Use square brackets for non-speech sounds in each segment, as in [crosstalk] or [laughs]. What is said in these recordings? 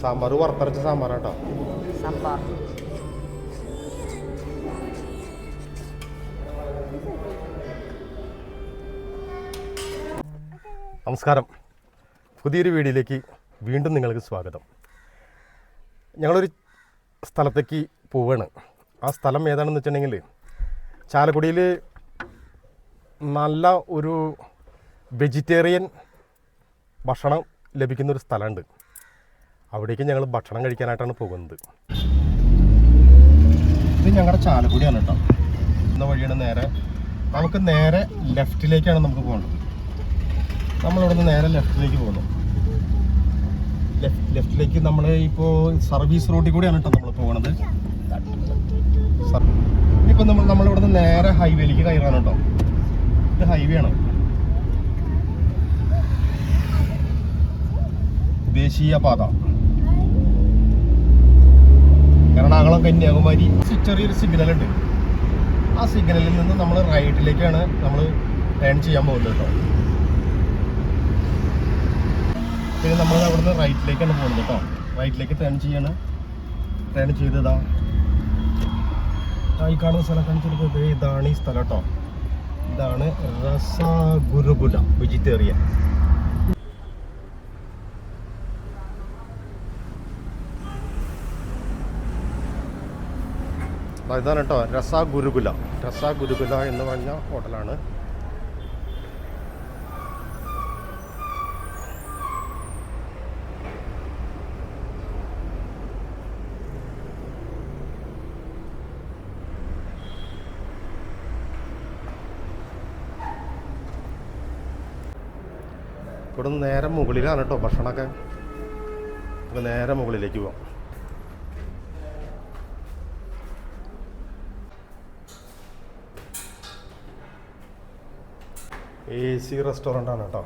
സാമ്പാർ വറുത്തരച്ച സാമ്പാർ സാമ്പാർ. നമസ്കാരം. പുതിയൊരു വീഡിയോയിലേക്ക് വീണ്ടും നിങ്ങൾക്ക് സ്വാഗതം. ഞങ്ങളൊരു സ്ഥലത്തേക്ക് പോവുകയാണ് ആ സ്ഥലം ഏതാണെന്ന് വെച്ചിട്ടുണ്ടെങ്കിൽ ചാലക്കുടിയിൽ നല്ല ഒരു വെജിറ്റേറിയൻ ഭക്ഷണം ലഭിക്കുന്ന ഒരു സ്ഥലമുണ്ട്. അവിടേക്ക് ഞങ്ങൾ ഭക്ഷണം കഴിക്കാനായിട്ടാണ് പോകുന്നത്. ഇത് ഞങ്ങളുടെ ചാലക്കുടിയാണ് കേട്ടോ. എന്ന വഴിയാണ് നേരെ. നമുക്ക് നേരെ ലെഫ്റ്റിലേക്കാണ് നമുക്ക് പോകേണ്ടത്. നമ്മളിവിടെ നിന്ന് നേരെ ലെഫ്റ്റിലേക്ക് പോകുന്നു. ലെഫ്റ്റ് ലെഫ്റ്റിലേക്ക് നമ്മൾ ഇപ്പോൾ സർവീസ് റോഡിൽ കൂടിയാണ് കേട്ടോ നമ്മൾ പോകുന്നത് ഇപ്പം നമ്മൾ നമ്മളിവിടെ നിന്ന് നേരെ ഹൈവേയിലേക്ക് കയറാണ് കേട്ടോ. ഇത് ഹൈവേ ആണ്. ദേശീയ പാത. എറണാകുളം കന്യാകുമാരി ചെറിയൊരു സിഗ്നൽ ഉണ്ട്. ആ സിഗ്നലിൽ നിന്ന് നമ്മൾ റൈറ്റിലേക്കാണ് നമ്മൾ ടേൺ ചെയ്യാൻ പോകുന്നത് കേട്ടോ. പിന്നെ നമ്മൾ അവിടുന്ന് റൈറ്റിലേക്കാണ് പോകുന്നത് കേട്ടോ. റൈറ്റിലേക്ക് ടേൺ ചെയ്യാണ്. ടേൺ ചെയ്തതാ ഈ കാണുന്ന സ്ഥലം കാണിച്ചിട്ട് ഇതാണ് ഈ സ്ഥലം കേട്ടോ. ഇതാണ് രസഗുരുകുല വെജിറ്റേറിയൻ ഇതാണ് കേട്ടോ രസ ഗുരുകുല രസ ഗുരുകുല എന്ന് പറഞ്ഞ ഹോട്ടലാണ്. ഇവിടെ നിന്ന് നേരെ മുകളിലാണ് കേട്ടോ ഭക്ഷണമൊക്കെ. നേരെ മുകളിലേക്ക് പോവാം. എ സി റെസ്റ്റോറന്റ് ആണ് കേട്ടോ.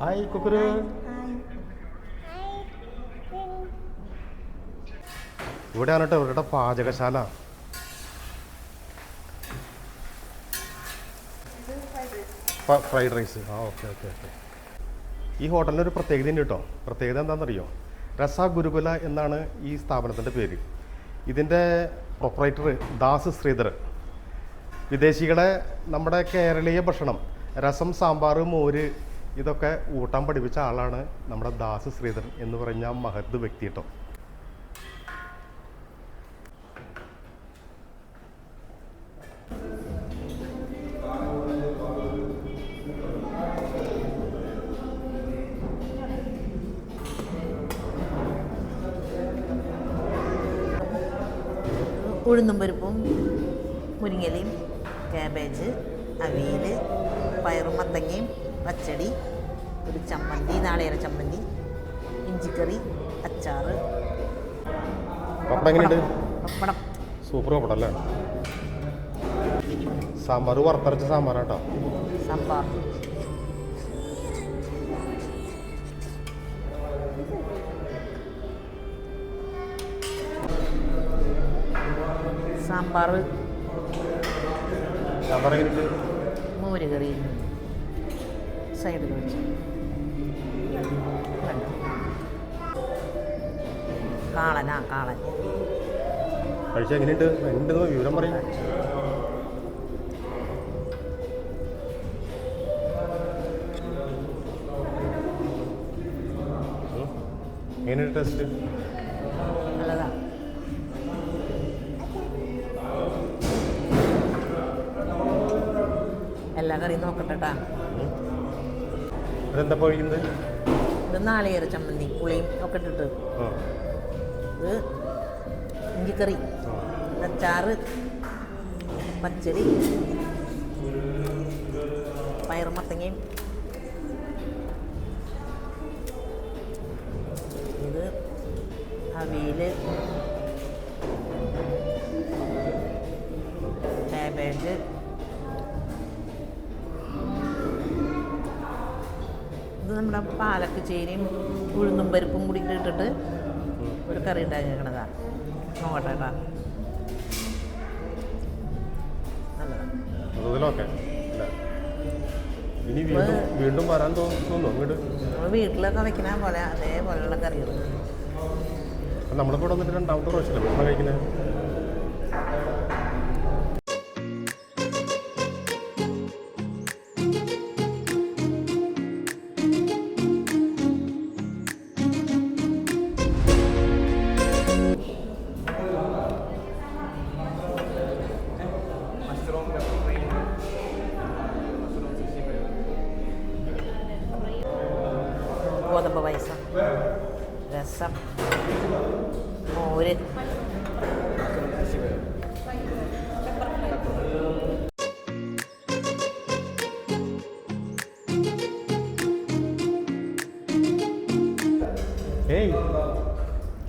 ഹായ് കുക്കുരു ഇവിടെയാണ് കേട്ടോ ഇവരുടെ പാചകശാല. ഫ്രൈഡ് റൈസ് ആ ഓക്കെ ഓക്കെ ഓക്കെ ഈ ഹോട്ടലിന് ഒരു പ്രത്യേകത ഉണ്ട് കേട്ടോ. പ്രത്യേകത എന്താണെന്നറിയോ? രസ ഗുരുകുല എന്നാണ് ഈ സ്ഥാപനത്തിന്റെ പേര്. ഇതിന്റെ പ്രൊപ്പറേറ്റർ ദാസ് ശ്രീധർ. വിദേശികളെ നമ്മുടെ കേരളീയ ഭക്ഷണം രസം സാമ്പാർ മോര് ഇതൊക്കെ ഊട്ടാൻ പഠിപ്പിച്ച ആളാണ് നമ്മുടെ ദാസ് ശ്രീധരൻ എന്ന് പറഞ്ഞ മഹത് വ്യക്തി കേട്ടോ. ഉഴുന്നും പരിപ്പും മുരിങ്ങലയും കാബേജ് അവിയൽ പയറും മത്തങ്ങയും പച്ചടി ഒരു ചമ്മന്തി നാളികേര ചമ്മന്തി ഇഞ്ചിക്കറി അച്ചാറ്. പപ്പടം. സൂപ്പർ പപ്പടം അല്ലേ? സാമ്പാർ വറുത്തരച്ച സാമ്പാറാട്ടോ. സാമ്പാർ. സാമ്പാർ. മോര് കറി സൈഡിൽ വെച്ച്? കാളനാ കാളൻ. കഴിച്ച എങ്ങനെയുണ്ട്? എങ്ങനെയുണ്ടെന്ന് വിവരം പറയും. എങ്ങനെയുണ്ട് ടെസ്റ്റ് എല്ലാ കറിയും നോക്കട്ടെ ട്ടാ. അതെന്താ ഇത് നാളികേര ചമ്മന്തി പുളിയും ഒക്കെ ഇട്ടിട്ട് ഇത് ഇഞ്ചിക്കറി. അച്ചാറ് പച്ചടി പയറും മത്തങ്ങയും ഇത് അവിയൽ നമ്മുടെ പാലക്ക് ചേരിയും ഉഴുന്നും പരിപ്പും കൂടി ഇട്ടിട്ട് ഒരു കറി ഉണ്ടാക്കിക്കണതാ നോക്കട്ടെ കേട്ടാ. ഇനി വീണ്ടും വീണ്ടും വരാൻ തോന്നുന്നു. അങ്ങോട്ട് നമ്മൾ വീട്ടിലൊക്കെ വെക്കുന്ന പോലെ അതേപോലെയുള്ള കറികൾ നമ്മളിപ്പോൾ വന്നിട്ട് രണ്ടാമത്തെ പ്രാവശ്യമല്ലേ ഭക്ഷണം കഴിക്കുന്നത് ഏയ്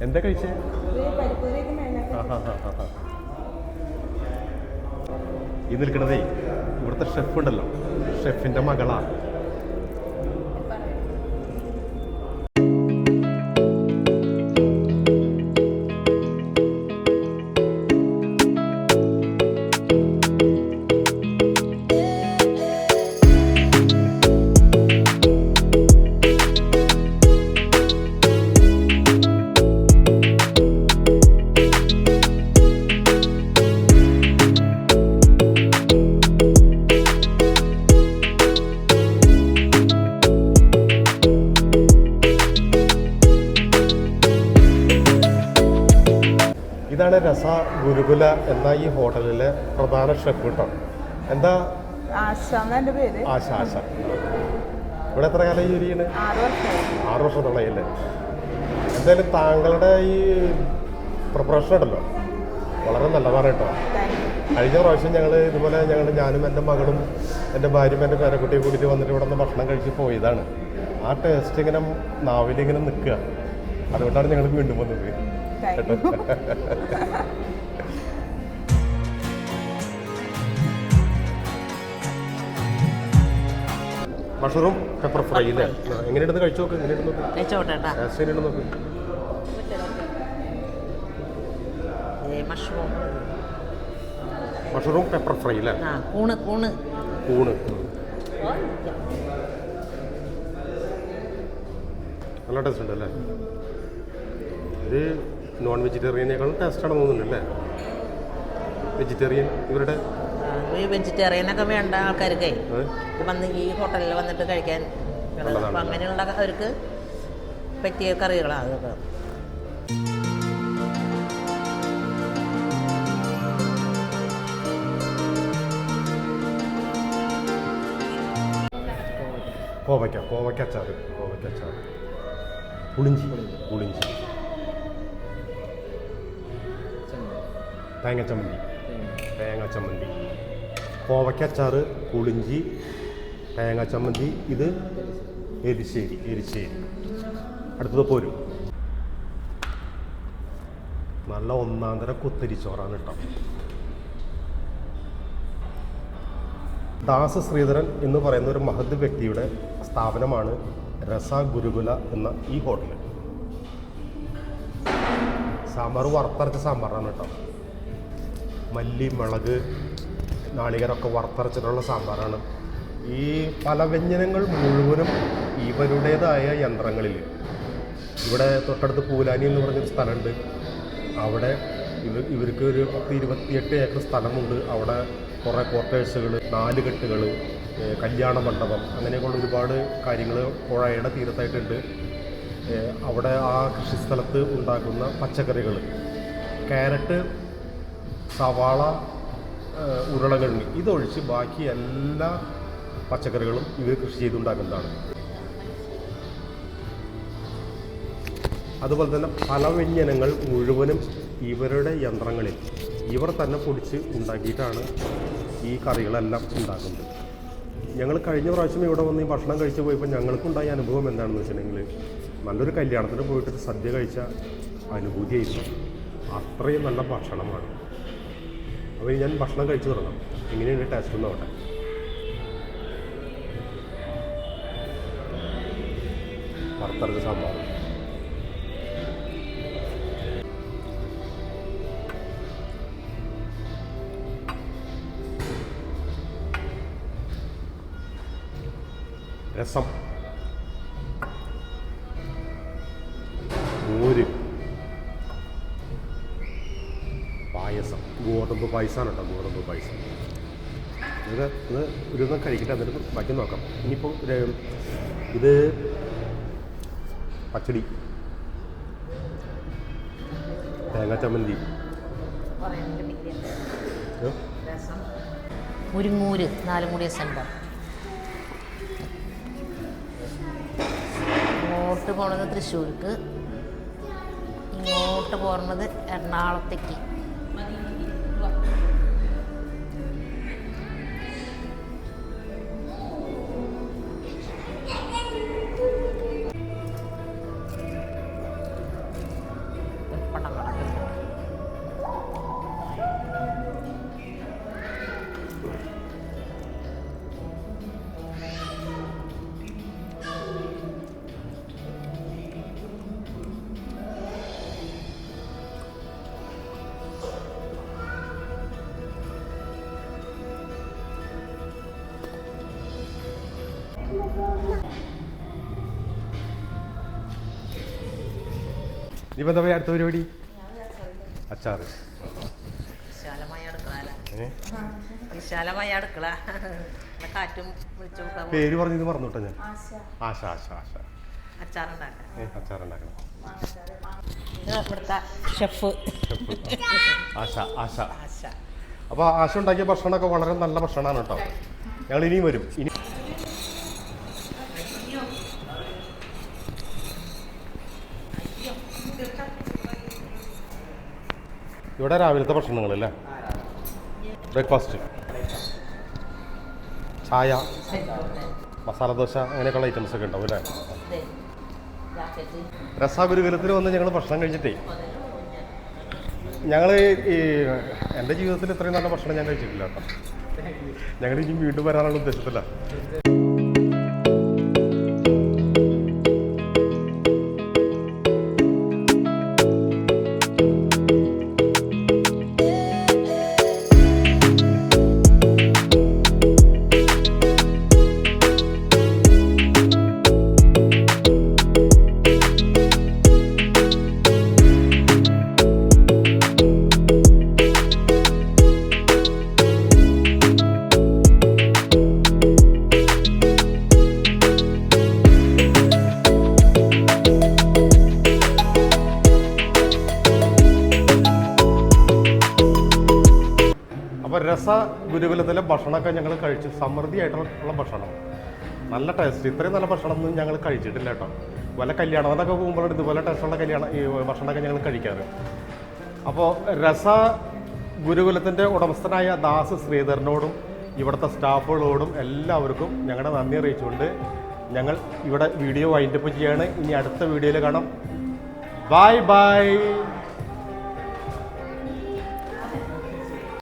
എന്താ കഴിച്ചേ. ഈ നിൽക്കണതേ ഇവിടുത്തെ ഷെഫ് ഉണ്ടല്ലോ. ഷെഫിന്റെ മകളാ. ഇതാണ് രസ ഗുരുകുല എന്ന ഈ ഹോട്ടലിലെ പ്രധാന ഷെഫ് കേട്ടോ എന്താ? ആശ ആശ. ഇവിടെ എത്ര കാലം ജോലി ചെയ്യണേ ആറ് ആറ് എന്തായാലും താങ്കളുടെ ഈ പ്രിപ്പറേഷൻ ഉണ്ടല്ലോ. വളരെ നല്ലതാണ് കേട്ടോ. കഴിഞ്ഞ പ്രാവശ്യം ഞങ്ങൾ ഇതുപോലെ ഞങ്ങൾ ഞാനും എന്റെ മകളും എന്റെ ഭാര്യയും എന്റെ പേരക്കുട്ടിയും കൂടിയിട്ട് വന്നിട്ട് ഇവിടെ നിന്ന് ഭക്ഷണം കഴിച്ച് പോയതാണ്. ആ ടേസ്റ്റ് ഇങ്ങനെ നാവിലിങ്ങനെ നിൽക്കുക. അതുകൊണ്ടാണ് ഞങ്ങൾ വീണ്ടും വന്നത്. Thank you [laughs] mushroom pepper fry അല്ലേ എങ്ങനെയുണ്ടെന്ന് കഴിച്ചു നോക്ക് എങ്ങനെയുണ്ടെന്ന് നോക്ക്? മഷ്റൂം. മഷറൂം പെപ്പർ ഫ്രൈ അല്ലേ ആ കൂണ് കൂണ്. കൂണ്. നല്ല ടേസ്റ്റ് ഉണ്ട് അല്ലേ ഇത് നോൺ വെജിറ്റേറിയനേക്കാളും ടേസ്റ്റാണെന്ന് തോന്നുന്നുണ്ട് അല്ലേ? വെജിറ്റേറിയൻ ഇവരുടെ? ഈ വെജിറ്റേറിയനൊക്കെ വേണ്ട ആൾക്കാർക്കേ? വന്ന് ഈ ഹോട്ടലിൽ വന്നിട്ട് കഴിക്കാൻ. അപ്പം അങ്ങനെയുള്ള അവർക്ക് പറ്റിയ കറികളാണ് അതൊക്കെ. കോവയ്ക്ക കോവയ്ക്ക അച്ചാറ് കോവയ്ക്ക അച്ചാറ്. പുളിഞ്ചി പുളിഞ്ചി. തേങ്ങ ചമ്മന്തി തേങ്ങ. ചമ്മന്തി കോവയ്ക്കച്ചാറ് പുളിഞ്ചി തേങ്ങ ചമ്മന്തി ഇത് എരിശ്ശേരി എരിശ്ശേരി. അടുത്തത് പോരും. നല്ല ഒന്നാം തരം കുത്തരിച്ചോറാണ് കേട്ടോ. ദാസ ശ്രീധരൻ എന്ന് പറയുന്ന ഒരു മഹത് വ്യക്തിയുടെ സ്ഥാപനമാണ് രസ ഗുരുകുല എന്ന ഈ ഹോട്ടൽ സാമ്പാർ വറുത്തരച്ച സാമ്പാറാണ് കേട്ടോ. മല്ലി മുളക് നാളികരൊക്കെ വറുത്തരച്ചിട്ടുള്ള സാമ്പാറാണ്. ഈ പല വ്യഞ്ജനങ്ങൾ മുഴുവനും ഇവരുടേതായ യന്ത്രങ്ങളിൽ. ഇവിടെ തൊട്ടടുത്ത് പൂലാനി എന്ന് പറഞ്ഞൊരു സ്ഥലമുണ്ട്. അവിടെ ഇവർ ഇവർക്ക് ഒരു പത്ത് ഇരുപത്തിയെട്ട് ഏക്കർ സ്ഥലമുണ്ട്. അവിടെ കുറേ ക്വാർട്ടേഴ്സുകൾ നാല് കെട്ടുകൾ കല്യാണ മണ്ഡപം അങ്ങനെയൊക്കെയുള്ള ഒരുപാട് കാര്യങ്ങൾ പുഴയുടെ തീരത്തായിട്ടുണ്ട്. അവിടെ ആ കൃഷിസ്ഥലത്ത് ഉണ്ടാക്കുന്ന പച്ചക്കറികൾ ക്യാരറ്റ് സവാള ഉരുളകിഴങ്ങ് ഇതൊഴിച്ച് ബാക്കി എല്ലാ പച്ചക്കറികളും ഇവർ കൃഷി ചെയ്തുണ്ടാക്കുന്നതാണ്. അതുപോലെ തന്നെ പല വ്യഞ്ജനങ്ങൾ മുഴുവനും ഇവരുടെ യന്ത്രങ്ങളിൽ ഇവർ തന്നെ പൊടിച്ച് ഉണ്ടാക്കിയിട്ടാണ് ഈ കറികളെല്ലാം ഉണ്ടാക്കുന്നത്. ഞങ്ങൾ കഴിഞ്ഞ പ്രാവശ്യം ഇവിടെ വന്ന് ഈ ഭക്ഷണം കഴിച്ച് പോയപ്പോൾ ഞങ്ങൾക്കുണ്ടായ അനുഭവം എന്താണെന്ന് വെച്ചിട്ടുണ്ടെങ്കിൽ നല്ലൊരു കല്യാണത്തിന് പോയിട്ടൊരു സദ്യ കഴിച്ച അനുഭൂതിയായിരുന്നു. അത്രയും നല്ല ഭക്ഷണമാണ്. അപ്പോൾ ഞാൻ ഭക്ഷണം കഴിച്ചു തുടങ്ങാം. എങ്ങനെയുണ്ട് ടേസ്റ്റ് നോട്ടെ വറുത്തരച്ച സാമ്പാർ. രസം. മോര്. ഗോതമ്പ് പായസമാണ് കേട്ടോ ഗോതമ്പ് പായസം ഇത് ഇത് ഒരു കഴിക്കട്ടെ എന്നിട്ട് ബാക്കി നോക്കാം. ഇനിയിപ്പോൾ ഇത് പച്ചടി. തേങ്ങ ചമ്മന്തി. മുരിങ്ങൂര് നാലുമൂടിയ സെന്റർ ഇങ്ങോട്ട് പോണത് തൃശ്ശൂർക്ക്. ഇങ്ങോട്ട് പോരണത് എറണാകുളത്തേക്ക്. ഇനിയിപ്പോൾ എന്താ പറയുക അടുത്ത പരിപാടി? അച്ചാറ്. വിശാലമായ അടുക്കള കാറ്റും പേര് പറഞ്ഞത് മറന്നുട്ടോ ഞാൻ. ആശ. ആശ ആശ അച്ചാറുണ്ടാക്കണം. ഷെഫ്. ആശ ആശ. ആശ. അപ്പോൾ ആശ ഉണ്ടാക്കിയ ഭക്ഷണമൊക്കെ വളരെ നല്ല ഭക്ഷണമാണ് കേട്ടോ. ഞങ്ങൾ ഇനിയും വരും. ഇനി ഇവിടെ രാവിലത്തെ ഭക്ഷണങ്ങളല്ലേ? ബ്രേക്ക്ഫാസ്റ്റ് ചായ മസാല ദോശ അങ്ങനെയൊക്കെയുള്ള ഐറ്റംസ് ഒക്കെ ഉണ്ടാവും അല്ലേ? രസാഗുരുകുലത്തിൽ വന്ന് ഞങ്ങൾ ഭക്ഷണം കഴിച്ചിട്ടേ. ഞങ്ങൾ ഈ എന്റെ ജീവിതത്തിൽ ഇത്രയും നല്ല ഭക്ഷണം ഞാൻ കഴിച്ചിട്ടില്ല കേട്ടോ. ഞങ്ങൾ ഇനി വീണ്ടും വരാനുള്ള ഉദ്ദേശത്തില്ല ഗുരുകുലത്തിലെ ഭക്ഷണമൊക്കെ ഞങ്ങൾ കഴിച്ചു സമൃദ്ധിയായിട്ടുള്ള ഭക്ഷണം. നല്ല ടേസ്റ്റ് ഇത്രയും നല്ല ഭക്ഷണമൊന്നും ഞങ്ങൾ കഴിച്ചിട്ടില്ല കേട്ടോ. വല്ല കല്യാണത്തിനൊക്കെ പോകുമ്പോൾ ഇതുപോലെ ടേസ്റ്റുള്ള കല്യാണം ഈ ഭക്ഷണമൊക്കെ ഞങ്ങൾ കഴിക്കാറ്. അപ്പോൾ രസ ഗുരുകുലത്തിന്റെ ഉടമസ്ഥനായ ദാസ് ശ്രീധരനോടും ഇവിടുത്തെ സ്റ്റാഫുകളോടും എല്ലാവർക്കും ഞങ്ങളുടെ നന്ദി അറിയിച്ചുകൊണ്ട് ഞങ്ങൾ ഇവിടെ വീഡിയോ വൈൻഡപ്പ് ചെയ്യാണ്. ഇനി അടുത്ത വീഡിയോയിൽ കാണാം. Bye bye